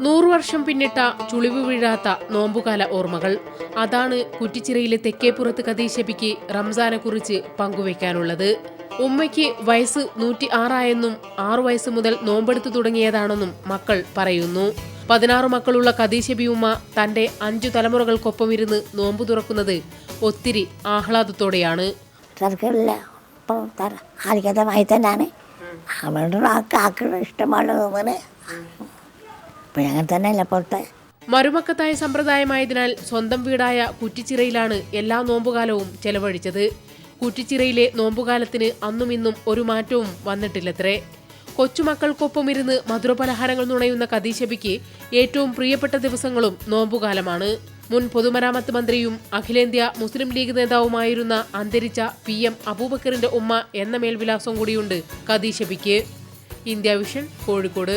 നൂറു വർഷം പിന്നിട്ട ചുളിവ് വീഴാത്ത നോമ്പുകാല ഓർമ്മകൾ. അതാണ് കുറ്റിച്ചിറയിലെ തെക്കേപ്പുറത്ത് കദീശബിക്ക് റംസാനെക്കുറിച്ച് പങ്കുവയ്ക്കാനുള്ളത്. ഉമ്മയ്ക്ക് വയസ്സ് നൂറ്റി ആറായെന്നും ആറു വയസ്സ് മുതൽ നോമ്പെടുത്തു തുടങ്ങിയതാണെന്നും മക്കൾ പറയുന്നു. പതിനാറ് മക്കളുള്ള കതീശബി ഉമ്മ തന്റെ അഞ്ചു തലമുറകൾക്കൊപ്പം ഇരുന്ന് നോമ്പ് തുറക്കുന്നത് ഒത്തിരി ആഹ്ലാദത്തോടെയാണ്. ഇഷ്ടമാണ് തോന്നുന്നത് ഇപ്പം അങ്ങനെ തന്നെയല്ല പുറത്തെ മരുമക്കത്തായ സമ്പ്രദായമായതിനാൽ സ്വന്തം വീടായ കുറ്റിച്ചിറയിലാണ് എല്ലാ നോമ്പുകാലവും ചെലവഴിച്ചത്. കുറ്റിച്ചിറയിലെ നോമ്പുകാലത്തിന് അന്നും ഇന്നും ഒരു മാറ്റവും വന്നിട്ടില്ലത്രേ. കൊച്ചുമക്കൾക്കൊപ്പം ഇരുന്ന് മധുരപലഹാരങ്ങൾ നുണയുന്ന കദീശബിക്ക് ഏറ്റവും പ്രിയപ്പെട്ട ദിവസങ്ങളും നോമ്പുകാലമാണ്. മുൻ പൊതുമരാമത്ത് മന്ത്രിയും അഖിലേന്ത്യാ മുസ്ലിം ലീഗ് നേതാവുമായിരുന്ന അന്തരിച്ച പി എം അബൂബക്കറിന്റെ ഉമ്മ എന്ന മേൽവിലാസം കൂടിയുണ്ട് കദീശബിക്ക്. India vision Kozhikode.